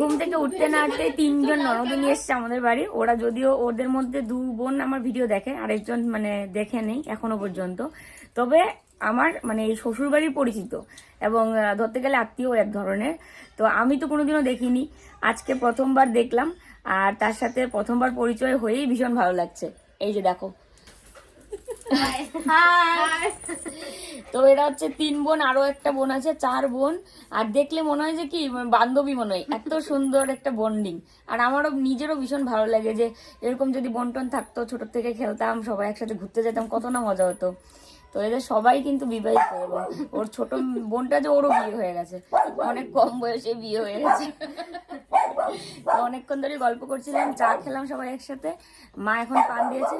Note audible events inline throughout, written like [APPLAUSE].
ঘুম থেকে উঠতে না উঠতে তিনজন ননদিনী এসছে আমাদের বাড়ি ওরা যদিও ওদের মধ্যে দু বোন আমার ভিডিও দেখে, আরেকজন মানে দেখে নেই, এখনও পর্যন্ত। তবে আমার মানে এই শ্বশুর বাড়ির পরিচিত এবং ধরতে গেলে আত্মীয় এক ধরনের। তো আমি তো কোনোদিনও দেখিনি। আজকে প্রথমবার দেখলাম, আর তার সাথে প্রথমবার পরিচয় হয়েই ভীষণ ভালো লাগছে। এই যে দেখো [LAUGHS] তো এরা হচ্ছে তিন বোন আরও একটা বোন আছে চার বোন। আর দেখলে মনে হয় যে কি বান্ধবী মনে হয় এত সুন্দর একটা বন্ডিং আর আমারও নিজেরও ভীষণ ভালো লাগে যে এরকম যদি বন্টন থাকতো ছোট থেকে খেলতাম সবাই একসাথে ঘুরতে যেতাম কত না মজা হতো। তো এদের সবাই কিন্তু বিবাহিত এবং ওর ছোট বোনটা যে ওরও বিয়ে হয়ে গেছে। অনেক কম বয়সে বিয়ে হয়ে গেছে। অনেকক্ষণ ধরে গল্প করছিলাম চা খেলাম সবাই একসাথে। মা এখন পান দিয়েছে।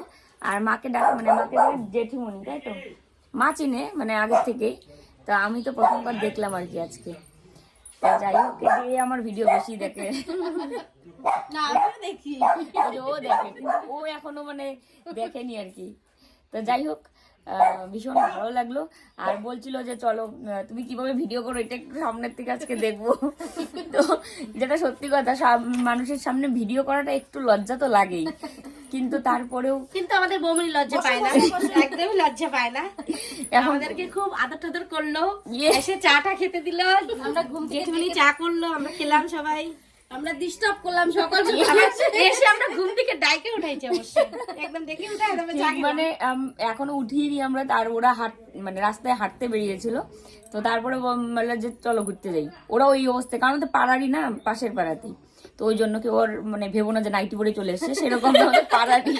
আর মাকে ডাক মানে মাকে বলে জেঠিমণি তাই তো? মা চিনে মানে আগের থেকেই। তো আমি তো প্রথমবার দেখলাম আর কি আজকে। যাই হোক এই আমার ভিডিও বেশি দেখে। না আমিও দেখি। ও দেখে ও এখনও মানে দেখেনি আর কি। তো যাই হোক ভীষণ ভালো লাগল। আর বলছিল যে চলো তুমি কীভাবে ভিডিও করো? এটা একটু সামনের থেকে আজকে দেখব। তো যেটা সত্যি কথা মানুষের সামনে ভিডিও করাটা একটু লজ্জা তো লাগেই। কিন্তু তারপরেও কিন্তু আমাদের বৌমনি লজ্জা পায় না। একদমই লজ্জা পায় না। আমাদেরকে খুব আদর টাদর করল। ইয়ে। এসে চাটা খেতে দিল। আমরা ঘুম জেঠুমনি চা করল আমরা খেলাম সবাই। আমরা ডিস্টার্ব করলাম সকাল [LAUGHS] এসে আমরা ঘুম থেকে ডাইকে উঠাইছি অবশ্য। একদম দেখে উঠাই মানে এখনও উঠিনি আমরা তার ওরা হাট মানে রাস্তায় হাঁটতে বেরিয়েছিল। তো তারপরে বলল যে চলো ঘুরতে যাই। ওরা ওই অবস্থায় কারণ তো পাড়ারই না পাশের পাড়াতেই। তো ওই জন্য কি ওর মানে ভেবো না যে নাইটি পরে চলে এসছে সেরকম আমাদের পাড়ারই।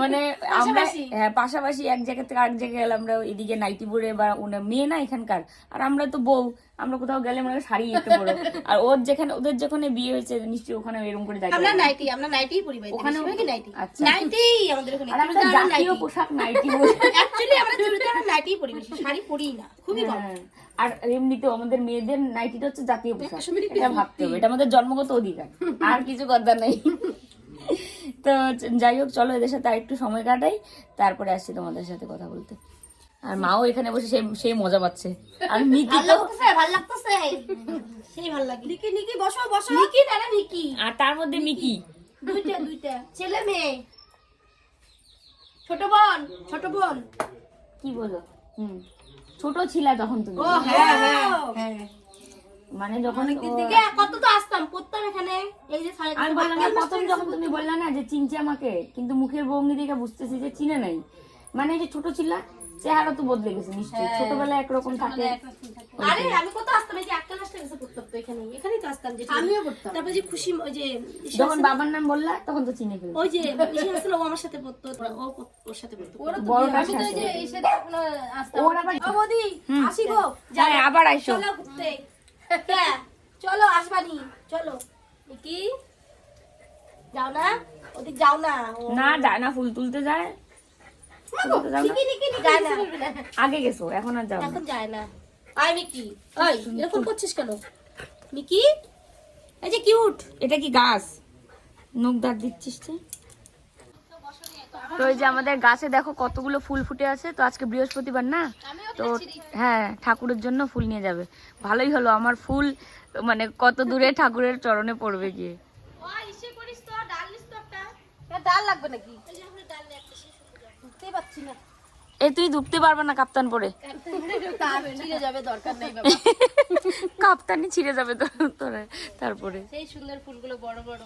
মানে আমরা হ্যাঁ পাশাপাশি এক জায়গা থেকে আরেক জায়গায় গেলাম আমরা এদিকে নাইটি পরে বা মেয়ে না এখানকার আর আমরা তো বউ। আমরা কোথাও গেলে মানে শাড়ি একটু পরো আর ওর যেখানে ওদের যেখানে বিয়ে হয়েছে নিশ্চয়ই ওখানে এরকম করে আমরা নাইটি আমরা নাইটিই পরি ভাই ওখানে নাইটি। আচ্ছা। নাইটি আমাদের ওখানে আর আমাদের জাতীয় পোশাক নাইটি অ্যাকচুয়ালি আমরা আর নাইটিই পরি বেশি শাড়ি পরি না খুবই কম। হ্যাঁ। আর এমনিতেও আমাদের মেয়েদের নাইটিটা হচ্ছে জাতীয় পোশাক এটা ভাবতে হবে এটা আমাদের জন্মগত অধিকার আর কিছু কথা নেই। তো যাই হোক চলো এদের সাথে আরেকটু সময় কাটাই তারপরে আসছি তোমাদের সাথে কথা বলতে। আর মাও এখানে বসে সেই সেই মজা পাচ্ছে। আর মিকি তো ভালো লাগতেছে। সেই ভালো লাগে। নিকি নিকি বসো বসো। নিকি দাঁড়া নিকি? আর তার মধ্যে মিকি। দুইটা দুইটা। ছেলে মেয়ে। ছোট বোন ছোট বোন। কি বলো? হুম। ছোট ছিলা তখন তুমি। ও হ্যাঁ হ্যাঁ। হ্যাঁ। মানে যখন দিকে কত তো আসতাম পড়তাম এখানে। এই যে সাড়ে আমি বললাম না প্রথম যখন তুমি বললা না যে চিনছে আমাকে কিন্তু মুখের ভঙ্গি দেখে বুঝতেছি যে চিনে নাই। মানে এই যে ছোট ছিলা চেহারা তো বদলে গেছে নিশ্চয়ই। ছোটবেলায় একরকম থাকে। আরে আমি কত আসতাম এই যে একটা ক্লাসটা এসে পড়তাম তো এখানে এখানেই তো আসতাম যে আমিও পড়তাম। তারপর যে খুশি ওই যে যখন বাবার নাম বললা তখন তো চিনে ফেলবে। ওই যে ইসে আসছিল ও আমার সাথে পড়তো ও ওর সাথে পড়তো। বড়টা আমি তো এই যে এসে আসতাম। ওর আবার ও বৌদি আসি গো। হ্যাঁ, আবার আইসো। চলো ঘুরতে। হ্যাঁ চলো আসবানি চলো। কি যাও না? ওদিক যাও না। না যায় না ফুল তুলতে যায়। আগে গেছো এখন আর যাও এখন যায় না। আয় মিকি ওই এরকম করছিস কেন? মিকি এই যে কিউট। এটা কি গাছ? নখ দাঁত দিচ্ছিস তুই? তো এই যে আমাদের গাছে দেখো কতগুলো ফুল ফুটে আছে তো আজকে বৃহস্পতিবার না? তো হ্যাঁ ঠাকুরের জন্য ফুল নিয়ে যাবে। ভালোই হলো আমার ফুল মানে কত দূরে ঠাকুরের চরণে পড়বে গিয়ে। ডাল লাগবে নাকি? না। এ তুই ধুপতে পারবে না কাপ্তান পরে। ছিঁড়ে যাবে দরকার নেই কাপ্তানি ছিঁড়ে যাবে তো তারপরে। সেই সুন্দর ফুলগুলো বড় বড়।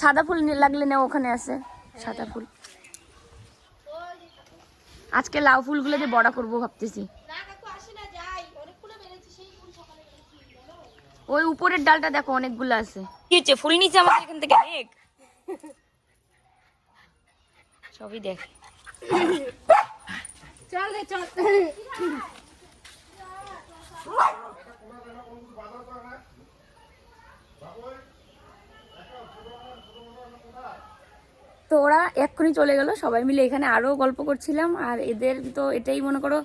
সাদা ফুল লাগলে না ওখানে আছে সাদা ফুল। আজকে লাউ ফুলগুলো দিয়ে বড়া করব ভাবতেছি। না কাকু আসি না যাই। অনেকগুলো বেড়েছে সেই ফুল সকালে ওই উপরের ডালটা দেখো অনেকগুলো আছে। কি হচ্ছে? ফুল নিচে আমাদের এখান থেকে দেখ সবই দেখ। তো ওরা এক্ষুনি চলে গেল, সবাই মিলে এখানে আরও গল্প করছিলাম, আর এদের তো এটাই মনে করো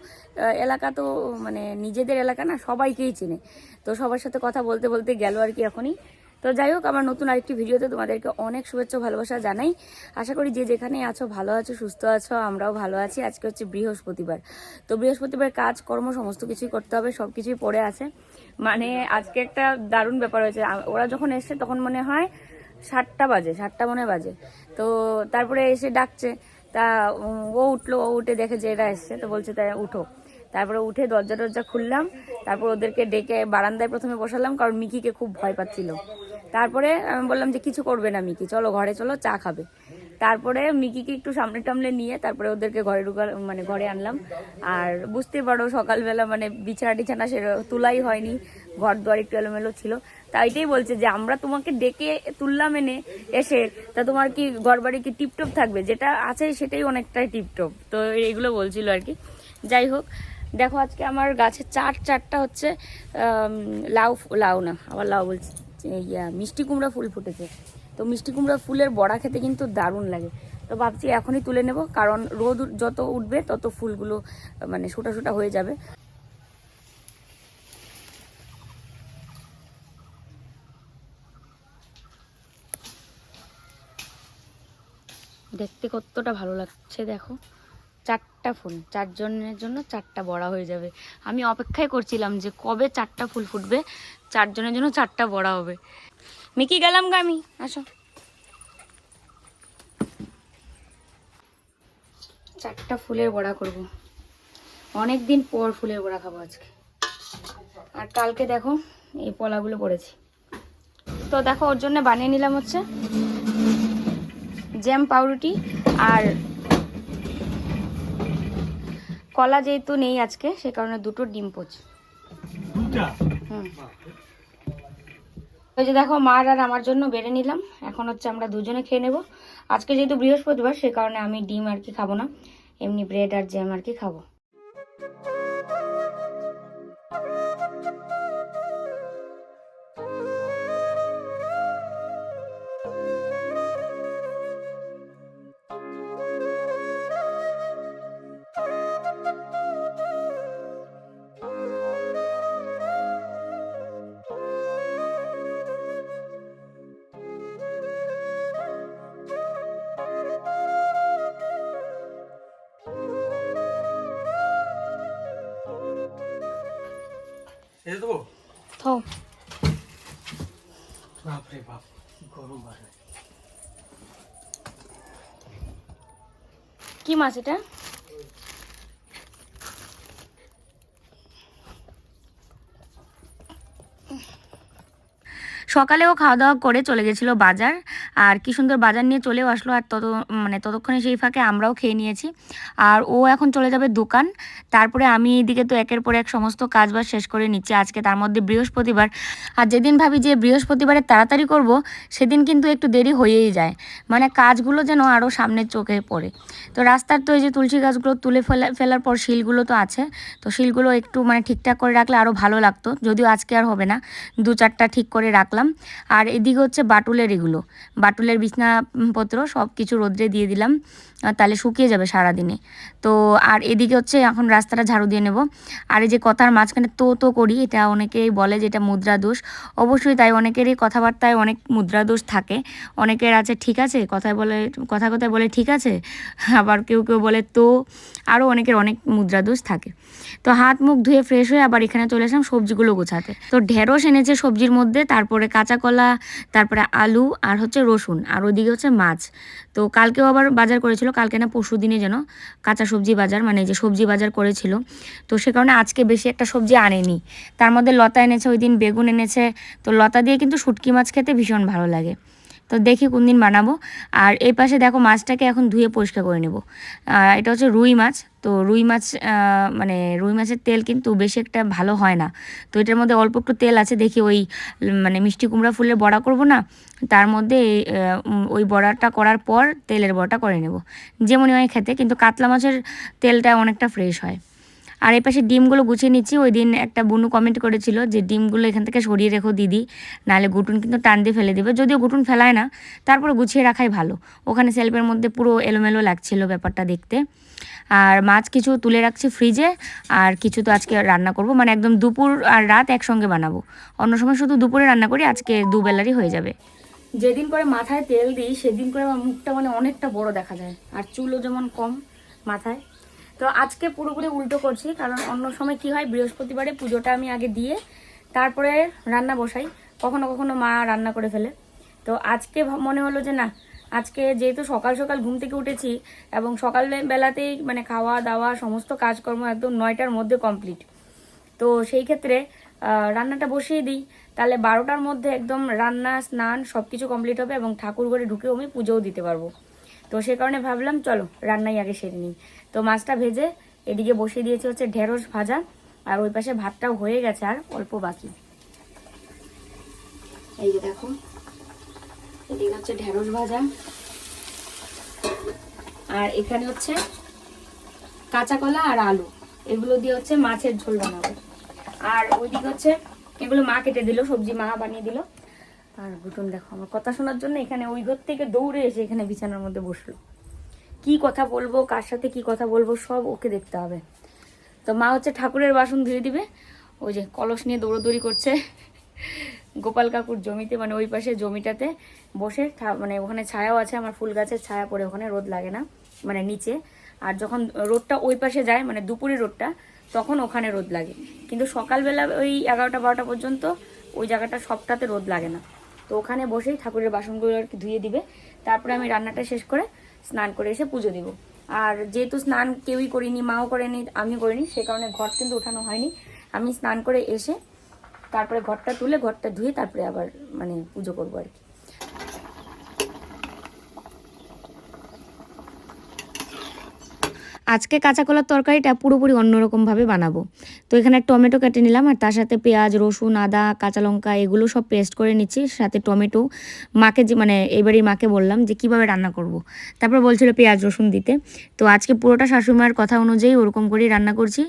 এলাকা তো মানে নিজেদের এলাকা না, সবাইকেই চেনে। তো সবার সাথে কথা বলতে বলতে গেল আর কি এখনই। তো যাই হোক, আমার নতুন আরেকটি ভিডিওতে তোমাদেরকে অনেক শুভেচ্ছা ভালোবাসা জানাই। আশা করি যে যেখানে আছো ভালো আছো, সুস্থ আছো, আমরাও ভালো আছি। আজকে হচ্ছে বৃহস্পতিবার। তো বৃহস্পতিবার কাজ, কর্ম, সমস্ত কিছুই করতে হবে সব কিছুই পড়ে আছে। মানে আজকে একটা দারুণ ব্যাপার হয়েছে। ওরা যখন এসছে তখন মনে হয় সাতটা বাজে, সাতটা মনে বাজে। তো তারপরে এসে ডাকছে। তা ও উঠল, ও উঠে দেখে যে এরা এসছে। তো বলছে তাই উঠো। তারপরে উঠে দরজা টরজা খুললাম। তারপর ওদেরকে ডেকে বারান্দায় প্রথমে বসালাম, কারণ মিকিকে খুব ভয় পাচ্ছিল। তারপরে আমি বললাম যে, কিছু করবে না মিকি, চলো ঘরে, চলো চা খাবে। তারপরে মিকিকে একটু সামনে টামলে নিয়ে তারপরে ওদেরকে ঘরে ঢুকাল মানে ঘরে আনলাম। আর বুঝতে পারো, সকালবেলা মানে বিছানা টিছানা সে তোলাই হয়নি ঘর দুয়ার একটু এলোমেলো ছিল। তা এটাই বলছে যে, আমরা তোমাকে ডেকে তুললাম এনে এসে, তা তোমার কি ঘর বাড়ি কি টিপটপ থাকবে? যেটা আছে সেটাই অনেকটাই টিপটপ। তো এইগুলো বলছিল আর কি। যাই হোক, দেখো আজকে আমার গাছে চার চারটা হচ্ছে লাউ লাউ না, আবার লাউ বলছি। মিষ্টি কুমড়া ফুল ফুটেছে। তো মিষ্টি কুমড়া ফুলের বড়া খেতে কিন্তু দারুণ লাগে। তো ভাবছি এখনই তুলে নেব, কারণ রোদ যত উঠবে তত ফুলগুলো মানে সোটা সোটা হয়ে যাবে। দেখতে কতটা ভালো লাগছে, দেখো। চারটা ফুল, চারজনের জন্য চারটা বড়া হয়ে যাবে। আমি অপেক্ষাই করছিলাম যে কবে চারটা ফুল ফুটবে, চারজনের জন্য চারটা বড়া হবে। মিকি, গেলাম গা আমি, আসো। চারটা ফুলের বড়া করব। অনেক দিন পর ফুলের বড়া খাব আজকে। আর কালকে দেখো, এই পলাগুলো পড়েছি। তো দেখো, ওর জন্য বানিয়ে নিলাম হচ্ছে জ্যাম পাউরুটি আর কলা যেহেতু নেই আজকে সে কারণে দুটো ডিম পোচ। ওই যে দেখো মার আর আমার জন্য বেড়ে নিলাম। এখন হচ্ছে আমরা দুজনে খেয়ে নেব। আজকে যেহেতু বৃহস্পতিবার সে কারণে আমি ডিম আর কি খাব না। এমনি ব্রেড আর জ্যাম আর কি খাব। কি মাছ এটা? সকালেও খাওয়া দাওয়া করে চলে গেছিল বাজার, আর কি সুন্দর বাজার নিয়ে চলেও আসলো, আর তত মানে ততক্ষণে সেই ফাঁকে আমরাও খেয়ে নিয়েছি। আর ও এখন চলে যাবে দোকান তারপরে আমি এইদিকে তো একের পর এক সমস্ত কাজবাজ শেষ করে নিচ্ছি। আজকে তার মধ্যে বৃহস্পতিবার। আর যেদিন ভাবি যে বৃহস্পতিবারে তাড়াতাড়ি করব, সেদিন কিন্তু একটু দেরি হয়েই যায়। মানে কাজগুলো যেন আরও সামনের চোখে পড়ে। তো রাস্তার তো এই যে তুলসী গাছগুলো তুলে ফেলা, ফেলার পর শিলগুলো তো আছে। তো শিলগুলো একটু মানে ঠিকঠাক করে রাখলে আরও ভালো লাগতো। যদিও আজকে আর হবে না। দু চারটা ঠিক করে রাখলাম। আর এদিকে হচ্ছে বাটুলের এগুলো। বাটুলের বিছনাপত্র সব কিছু রোদ্রে দিয়ে দিলাম। তাহলে শুকিয়ে যাবে সারাদিনে। তো আর এদিকে হচ্ছে এখন রাস্তাটা ঝাড়ু দিয়ে নেব। আর এই যে কথার মাঝখানে তো তো করি, এটা অনেকেই বলে যে এটা মুদ্রা দোষ। অবশ্যই তাই, অনেকেরই কথাবার্তায় অনেক মুদ্রা দোষ থাকে। অনেকের আছে, ঠিক আছে, কথায় বলে, কথা কথায় বলে ঠিক আছে, আবার কেউ কেউ বলে তো আরও অনেকের অনেক মুদ্রা দোষ থাকে। তো হাত মুখ ধুয়ে ফ্রেশ হয়ে আবার এখানে চলে আসলাম সবজিগুলো গোছাতে। তো ঢেঁড়স এনেছে সবজির মধ্যে, তারপরে কাঁচা কলা, তারপরে আলু, আর হচ্ছে রসুন, আর ওদিকে হচ্ছে মাছ। তো কালকেও আবার বাজার করেছিল, কালকে না পরশু দিনে যেন কাঁচা সবজি বাজার মানে যে সবজি বাজার করেছিল। তো সে কারণে আজকে বেশি একটা সবজি আনেনি। তার মধ্যে লতা এনেছে, ওই দিন বেগুন এনেছে। তো লতা দিয়ে কিন্তু শুটকি মাছ খেতে ভীষণ ভালো লাগে। তো দেখি কোন দিন বানাবো। আর এই পাশে দেখো মাছটাকে এখন ধুয়ে পরিষ্কার করে নেব। এটা হচ্ছে রুই মাছ। তো রুই মাছ মানে রুই মাছের তেল কিন্তু বেশি একটা ভালো হয় না। তো এটার মধ্যে অল্প একটু তেল আছে, দেখি ওই মানে মিষ্টি কুমড়া ফুলের বড়া করব না? তার মধ্যে ওই বড়াটা করার পর তেলের বড়াটা করে নেব। যেমনই হয় খেতে, কিন্তু কাতলা মাছের তেলটা অনেকটা ফ্রেশ হয়। আর এই পাশে ডিমগুলো গুছিয়ে নিচ্ছি। ওই দিন একটা বুনু কমেন্ট করেছিল যে, ডিমগুলো এখান থেকে সরিয়ে রেখো দিদি, নাহলে গুটুন কিন্তু টান দিয়ে ফেলে দেবে। যদিও গুটুন ফেলায় না, তারপরে গুছিয়ে রাখাই ভালো। ওখানে সেলফের মধ্যে পুরো এলোমেলো লাগছিল ব্যাপারটা দেখতে। আর মাছ কিছু তুলে রাখছি ফ্রিজে আর কিছু তো আজকে রান্না করব। মানে একদম দুপুর আর রাত একসঙ্গে বানাবো। অন্য সময় শুধু দুপুরে রান্না করি, আজকে দুবেলারই হয়ে যাবে। যেদিন করে মাথায় তেল দিই, সেদিন করে আমার মুখটা মানে অনেকটা বড় দেখা যায়। আর চুলও যেমন কম মাথায়। তো আজকে পুরোপুরি উল্টো করছি, কারণ অন্য সময় কি হয়, বৃহস্পতিবারে পুজোটা আমি আগে দিয়ে তারপরে রান্না বসাই, কখনো কখনো মা রান্না করে ফেলে। তো আজকে মনে হলো যে না, আজকে যেহেতু সকাল সকাল ঘুম থেকে উঠেছি এবং সকাল বেলাতেই মানে খাওয়া দাওয়া সমস্ত কাজকর্ম একদম নয়টার মধ্যে কমপ্লিট। তো সেই ক্ষেত্রে রান্নাটা বসিয়ে দিই, তাহলে বারোটার মধ্যে একদম রান্না, স্নান সব কিছু কমপ্লিট হবে এবং ঠাকুর ঘরে ঢুকেও আমি পুজোও দিতে পারব। তো সে কারণে ভাবলাম, চলো রান্নাই আগে সেরে নিই। তো মাছটা ভেজে এদিকে বসিয়ে দিয়েছি হচ্ছে ঢেঁড়স ভাজা, আর ওই পাশে ভাতটাও হয়ে গেছে আর অল্প বাকি। এই যে দেখো, এদিকে হচ্ছে ঢেঁড়স ভাজা, আর এখানে হচ্ছে কাঁচা কলা আর আলু। এগুলো দিয়ে হচ্ছে মাছের ঝোল বানাবো। আর ওইদিকে হচ্ছে, এগুলো মা কেটে দিল, সবজি মা বানিয়ে দিল। আর গুটন দেখো, আমার কথা শোনার জন্য এখানে ওই ঘর থেকে দৌড়ে এসে এখানে বিছানার মধ্যে বসল। কি কথা বলব, কার সাথে কি কথা বলব, সব ওকে দেখতে হবে। তো মা হচ্ছে ঠাকুরের বাসন ধুয়ে দিবে। ওই যে কলস নিয়ে দৌড়োদৌড়ি করছে। গোপাল কাকুর জমিতে মানে ওই পাশে জমিটাতে বসে মানে ওখানে ছায়াও আছে, আমার ফুল গাছের ছায়া পড়ে, ওখানে রোদ লাগে না মানে নিচে। আর যখন রোদটা ওই পাশে যায় মানে দুপুরে রোদটা, তখন ওখানে রোদ লাগে। কিন্তু সকালবেলা ওই এগারোটা বারোটা পর্যন্ত ওই জায়গাটা সবটাতে রোদ লাগে না। তো ওখানে বসেই ঠাকুরের বাসনগুলো আর কি ধুয়ে দিবে। তারপরে আমি রান্নাটা শেষ করে স্নান করে এসে পুজো দিব। আর যেহেতু স্নান কেউই করিনি, মাও করেনি, আমিও করিনি, সে কারণে ঘর কিন্তু ওঠানো হয়নি। আমি স্নান করে এসে তারপরে ঘরটা তুলে ঘরটা ধুয়ে তারপরে আবার মানে পুজো করব আর কি। আজকে কাঁচা কলার তরকারিটা পুরোপুরি অন্যরকমভাবে বানাবো। তো এখানে টমেটো কেটে নিলাম, আর তার সাথে পেঁয়াজ, রসুন, আদা, কাঁচা লঙ্কা, এগুলো সব পেস্ট করে নিচ্ছি। সাথে টমেটো, মাকে যে মানে এবারই মাকে বললাম যে, কীভাবে রান্না করব। তারপর বলছিল পেঁয়াজ, রসুন দিতে। তো আজকে পুরোটা শাশুড়িমার কথা অনুযায়ী ওরকম করেই রান্না করছি।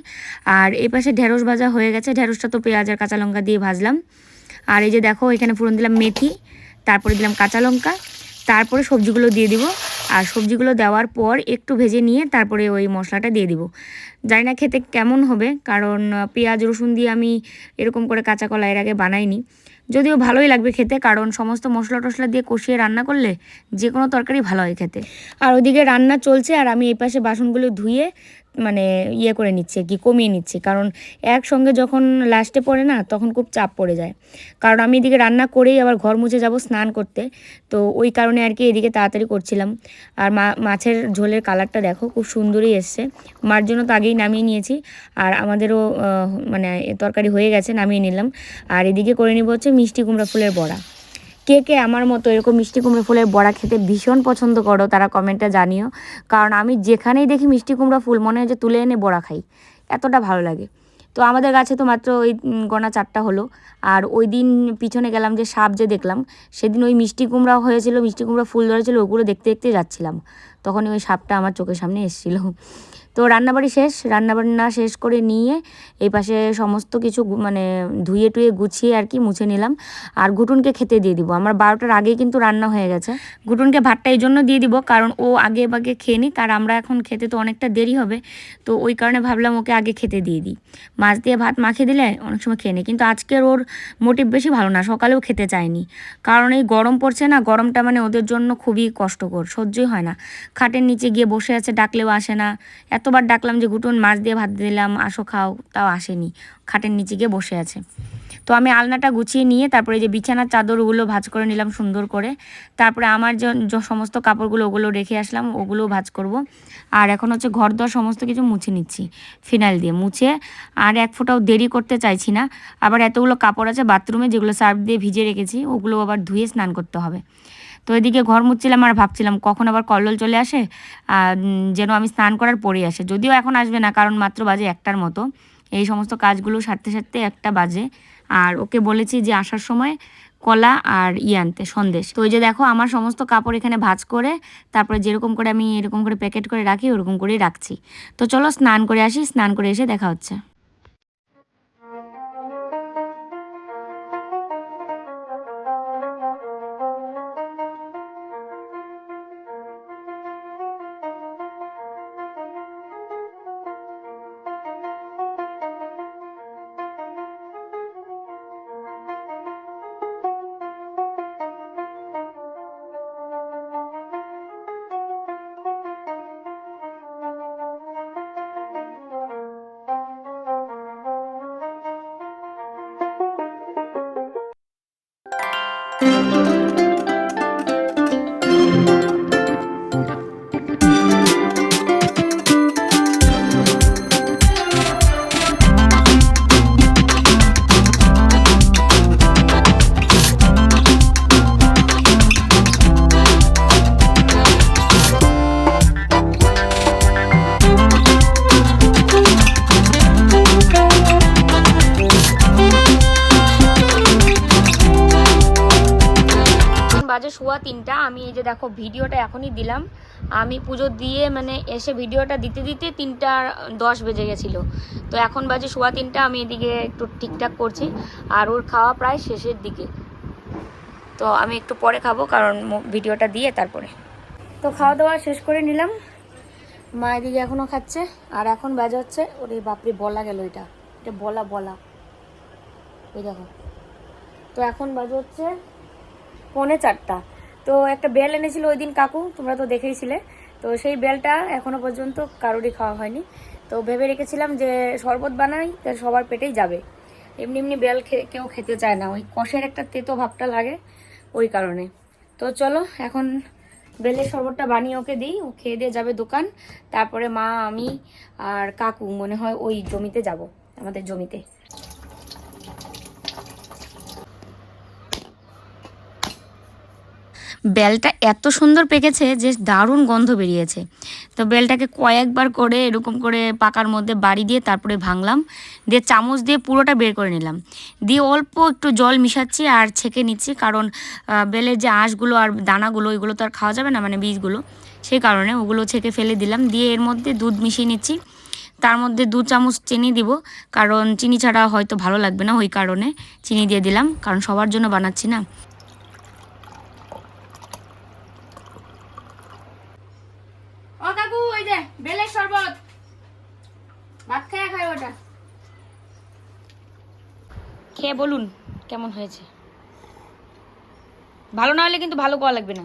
আর এই পাশে ঢেঁড়স ভাজা হয়ে গেছে। ঢেঁড়সটা তো পেঁয়াজ আর কাঁচা লঙ্কা দিয়ে ভাজলাম। আর এই যে দেখো, এখানে ফোড়ন দিলাম মেথি, তারপরে দিলাম কাঁচা লঙ্কা। তারপরে সবজিগুলো দিয়ে দিব। আর সবজিগুলো দেওয়ার পর একটু ভেজে নিয়ে তারপরে ওই মশলাটা দিয়ে দিব। জানি না খেতে কেমন হবে, কারণ পেঁয়াজ, রসুন দিয়ে আমি এরকম করে কাঁচা কলা এর আগে বানাইনি। যদিও ভালোই লাগবে খেতে, কারণ সমস্ত মশলা টশলা দিয়ে কষিয়ে রান্না করলে যে কোনো তরকারি ভালো হয় খেতে। আর ওইদিকে রান্না চলছে, আর আমি এই পাশে বাসনগুলো ধুয়ে মানে ইয়ে করে নিচ্ছে, কি কমিয়ে নিচ্ছি। কারণ একসঙ্গে যখন লাস্টে পড়ে না, তখন খুব চাপ পড়ে যায়। কারণ আমি এদিকে রান্না করেই আবার ঘর মুছে যাব স্নান করতে। তো ওই কারণে আর কি এদিকে তাড়াতাড়ি করছিলাম। আর মাছের ঝোলের কালারটা দেখো, খুব সুন্দরই এসছে। মার জন্য তো আগেই নামিয়ে নিয়েছি। আর আমাদেরও মানে তরকারি হয়ে গেছে, নামিয়ে নিলাম। আর এদিকে করে নিব হচ্ছে মিষ্টি কুমড়া ফুলের বড়া। কে কে আমার মতো এরকম মিষ্টি কুমড়া ফুলের বড়া খেতে ভীষণ পছন্দ করো, তারা কমেন্টে জানিও। কারণ আমি যেখানেই দেখি মিষ্টি কুমড়া ফুল, মনে হয় যে তুলে এনে বড়া খাই। এতটা ভালো লাগে। তো আমাদের গাছে তো মাত্র ওই গোনা চারটা হলো। আর ওই দিন পিছনে গেলাম যে সাপ যে দেখলাম, সেদিন ওই মিষ্টি কুমড়া হয়েছিল, মিষ্টি কুমড়া ফুল ধরেছিল, ওগুলো দেখতে দেখতে যাচ্ছিলাম। তখনই ওই সাপটা আমার চোখের সামনে এসেছিল। তো রান্নাবাড়ি শেষ, রান্নাবান্না শেষ করে নিয়ে এই পাশে সমস্ত কিছু মানে ধুয়ে টুয়ে গুছিয়ে আর কি মুছে নিলাম। আর ঘুটুনকে খেতে দিয়ে দিব। আমার বারোটার আগেই কিন্তু রান্না হয়ে গেছে। ঘুটুনকে ভাতটা এই জন্য দিয়ে দিব কারণ ও আগে বাগে খেয়ে নিক। আর আমরা এখন খেতে তো অনেকটা দেরি হবে। তো ওই কারণে ভাবলাম ওকে আগে খেতে দিয়ে দিই। মাছ দিয়ে ভাত মাখিয়ে দিলে অনেক সময় খেয়ে নিই। কিন্তু আজকের ওর মোটিভ বেশি ভালো না। সকালেও খেতে চায়নি। কারণ এই গরম পড়ছে না, গরমটা মানে ওদের জন্য খুবই কষ্টকর। সহ্যই হয় না। খাটের নিচে গিয়ে বসে আছে, ডাকলেও আসে না। এতবার ডাকলাম যে গুটুন মাছ দিয়ে ভাত দিলাম, আসো খাও। তাও আসেনি। খাটের নিচে গিয়ে বসে আছে। তো আমি আলনাটা গুছিয়ে নিয়ে, তারপরে যে বিছানার চাদরগুলো ভাজ করে নিলাম সুন্দর করে। তারপরে আমার যে সমস্ত কাপড়গুলো ওগুলো রেখে আসলাম, ওগুলোও ভাজ করব। আর এখন হচ্ছে ঘর দর সমস্ত কিছু মুছে নিচ্ছি, ফিনাইল দিয়ে মুছে। আর এক ফোঁটাও দেরি করতে চাইছি না। আবার এতগুলো কাপড় আছে বাথরুমে, যেগুলো সার্ফ দিয়ে ভিজে রেখেছি ওগুলো আবার ধুয়ে স্নান করতে হবে। তো এদিকে ঘর মুচ্ছিলাম আর ভাবছিলাম কখন আবার কল্লোল চলে আসে যেন আমি স্নান করার পরেই আসে। যদিও এখন আসবে না, কারণ মাত্র বাজে একটার মতো। এই সমস্ত কাজগুলো সারতে সারতে একটা বাজে। আর ওকে বলেছি যে আসার সময় কলা আর ই আনতে, সন্দেশ। তো ওই যে দেখো, আমার সমস্ত কাপড় এখানে ভাজ করে, তারপরে যেরকম করে আমি এরকম করে প্যাকেট করে রাখি, ওরকম করেই রাখছি। তো চলো স্নান করে আসি, স্নান করে এসে দেখা হচ্ছে। দেখো, ভিডিওটা এখনই দিলাম। আমি পুজো দিয়ে মানে এসে ভিডিওটা দিতে দিতে তিনটা দশ বেজে গেছিল। তো এখন বাজে সোয়া তিনটা, আমি এদিকে একটু ঠিকঠাক করছি। আর ওর খাওয়া প্রায় শেষের দিকে। তো আমি একটু পরে খাব, কারণ ভিডিওটা দিয়ে তারপরে। তো খাওয়া দাওয়া শেষ করে নিলাম। মা এদিকে এখনও খাচ্ছে। আর এখন বাজে হচ্ছে, ওরে বাপরে, বলা গেল এটা। এটা বলা বলা। ওই দেখো। তো এখন বাজে হচ্ছে পৌনে চারটা। তো একটা বেল এনেছিল ওই দিন কাকু, তোমরা তো দেখেইছিলে তো সেই বেলটা এখনও পর্যন্ত কারোরই খাওয়া হয়নি। তো ভেবে রেখেছিলাম যে শরবত বানাই, তা সবার পেটেই যাবে। এমনি এমনি বেল কেউ খেতে চায় না। ওই কষের একটা তেতো ভাবটা লাগে ওই কারণে। তো চলো, এখন বেলের শরবতটা বানিয়ে ওকে দিই। ও খেয়ে দিয়ে যাবে দোকান। তারপরে মা, আমি আর কাকু, মনে হয় ওই জমিতে যাব, আমাদের জমিতে। বেলটা এত সুন্দর পেকেছে যে দারুণ গন্ধ বেরিয়েছে। তো বেলটাকে কয়েকবার করে এরকম করে পাকার মধ্যে বাড়ি দিয়ে তারপরে ভাঙলাম। দিয়ে চামচ দিয়ে পুরোটা বের করে নিলাম। দিয়ে অল্প একটু জল মিশাচ্ছি আর ছেঁকে নিচ্ছি কারণ বেলের যে আঁশগুলো আর দানাগুলো, ওইগুলো তো আর খাওয়া যাবে না মানে বীজগুলো। সেই কারণে ওগুলো ছেঁকে ফেলে দিলাম। দিয়ে এর মধ্যে দুধ মিশিয়ে নিচ্ছি। তার মধ্যে দু চামচ চিনি দিব, কারণ চিনি ছাড়া হয়তো ভালো লাগবে না, ওই কারণে চিনি দিয়ে দিলাম। কারণ সবার জন্য বানাচ্ছি না ও কাকু ওই যে বেলের শরবত। ভাত খেয়ে খাই ওটা। খেয়ে বলুন কেমন হয়েছে? ভালো না হলে কিন্তু ভালো কোয়া লাগবে না।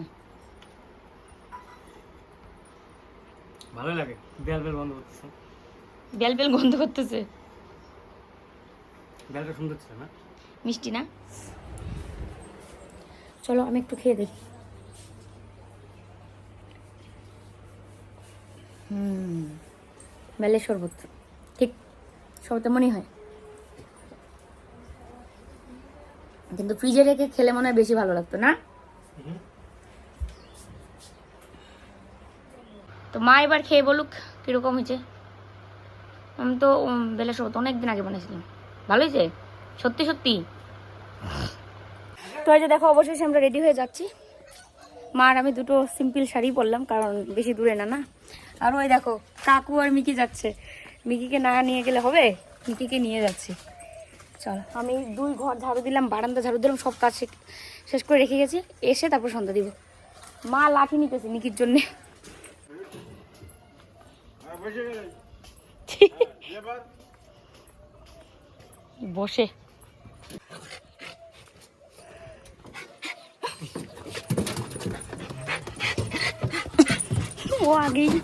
ভালোই লাগে বেল বেল বন্ধ করতেছে। বেল বেল গন্ধ করতেছে? বেলটা সুন্দর ছিল না? মিষ্টি না? চলো আমি একটু খেয়ে দেখি। হুম। বেলের শরবত। ঠিক সব তেমনই হয়। কিন্তু ফ্রিজে রেখে খেলে মনে হয় বেশি ভালো লাগতো, না? তো মা এবার খেয়ে বলুক কীরকম হয়েছে। আমি তো বেলের শরবত অনেকদিন আগে বানিয়েছিলাম। ভালো হয়েছে? সত্যি সত্যি? তো এই যে দেখো, অবশেষে আমরা রেডি হয়ে যাচ্ছি। মা আর আমি দুটো সিম্পল শাড়ি পরলাম, কারণ বেশি দূরে না না? আর ওই দেখো, কাকু আর মিকি যাচ্ছে। মিকিকে না নিয়ে গেলে হবে? মিকিকে নিয়ে যাচ্ছি। চল, আমি দুই ঘর ঝাড়ু দিলাম, বারান্দা ঝাড়ু দিলাম, সব কাজ শেষ- করে রেখে গেছি। এসে তারপর সন্ধ্যা দিব। মা লাঠি নিতেছে মিকির জন্যে। বসে। ও আগেই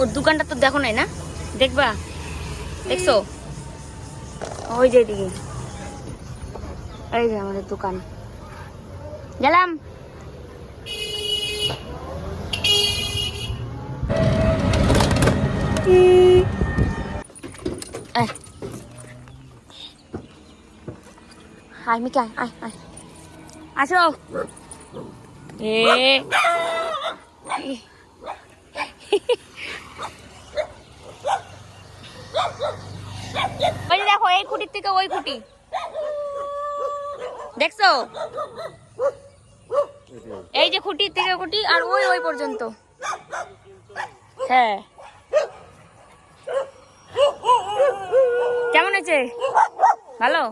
ওর দোকানটা তো দেখো নাই না? দেখবা? দেখছ? ওই যে এদিকে। এই যে আমাদের দোকান। গেলাম। আয় মিকা আয় আয় আসো। এ। ওই দেখো এই খুঁটির থেকে ওই খুঁটি। দেখছ? এই যে খুঁটির থেকে খুঁটি আর ওই ওই পর্যন্ত। হ্যাঁ। কেমন হয়েছে? ভালো?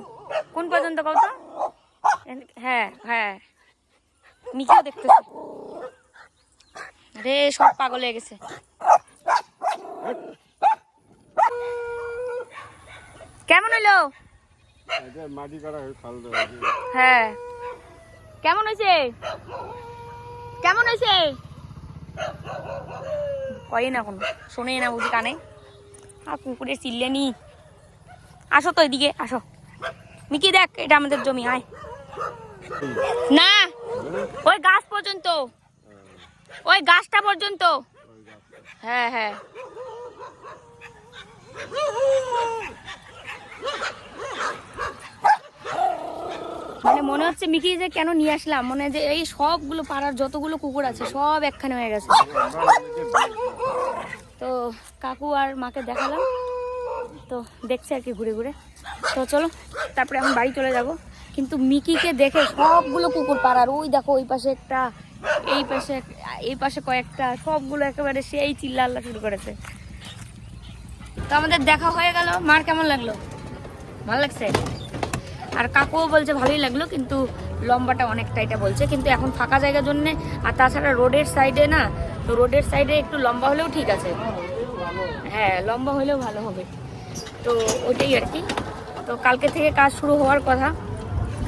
কোন পর্যন্ত কত হ্যাঁ হ্যাঁ। মিকেও দেখতেছে। রে সব পাগল হয়ে গেছে। কেমন হলো মাটি করা খাল হ্যাঁ। কেমন হয়েছে? কেমন হয়েছে? কয়ে না এখন শোনে না বুঝি কানে। আর কুকুরের চিল্লেনি। আসো তো এদিকে আসো। মিকি, দেখ, এটা আমাদের জমি, আয়। না, ওই গাছ পর্যন্ত। ওই গাছটা পর্যন্ত। হ্যাঁ হ্যাঁ। মানে মনে হচ্ছে মিকি যে কেন নিয়ে আসলাম, মনে যে এই সবগুলো পাড়ার যতগুলো কুকুর আছে, সব একখানে হয়ে গেছে। তো কাকু আর মাকে দেখালাম। তো দেখছে আর কি ঘুরে ঘুরে। তো চলো, তারপরে আমি বাড়ি চলে যাব। কিন্তু মিকিকে দেখে সবগুলো কুকুর পাড়ার ওই দেখো ওই পাশে একটা, এই পাশে এই পাশে কয়েকটা, সবগুলো একেবারে সেই চিল্লা আল্লাহ শুরু করেছে। তো আমাদের দেখা হয়ে গেল, মার কেমন লাগল? ভালো লাগছে? আর কাকুও বলছে ভালোই লাগল, কিন্তু লম্বাটা অনেকটা এটা বলছে, কিন্তু এখন ফাঁকা জায়গার জন্য, আর তাছাড়া রোডের সাইডে না, তো রোডের সাইডে একটু লম্বা হলেও ঠিক আছে। হ্যাঁ লম্বা হলেও ভালো হবে। তো ওইটাই আর কি। তো কালকে থেকে কাজ শুরু হওয়ার কথা,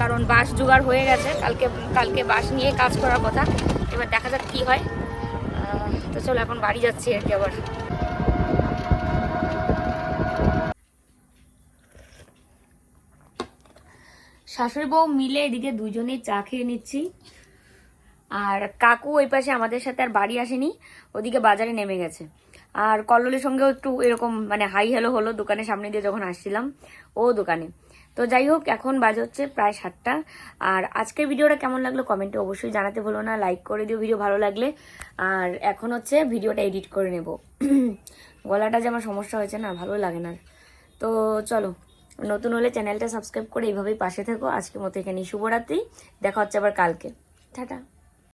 কারণ বাস জোগাড় হয়ে গেছে। কালকে কালকে বাস নিয়ে কাজ করার কথা। এবার দেখা যাক কি হয়। তো চলো এখন বাড়ি যাচ্ছি আর কি আবার। শাশুড়ি বউ মিলে এদিকে দুজনেই চা খেয়ে নিচ্ছি। আর কাকু ওই পাশে আমাদের সাথে আর বাড়ি আসেনি, ওদিকে বাজারে নেমে গেছে। আর কল্লোলের সঙ্গেও একটু এরকম মানে হাই হ্যালো হলো দোকানের সামনে দিয়ে যখন আসছিলাম, ও দোকানে। তো যাই হোক, এখন বাজে হচ্ছে প্রায় সাতটা। আর আজকের ভিডিওটা কেমন লাগল কমেন্টে অবশ্যই জানাতে ভুলো না লাইক করে দিও ভিডিও ভালো লাগলে। আর এখন হচ্ছে ভিডিওটা এডিট করে নেব। [CLEARS THROAT] গলাটা যে আমার সমস্যা হয়েছে না, ভালো লাগে না। তো চলো, নতুন হলে চ্যানেলটা সাবস্ক্রাইব করে এইভাবেই পাশে থেকো। আজকের মতো এখানে শুভরাত্রি। দেখা হচ্ছে আবার কালকে। টাটা।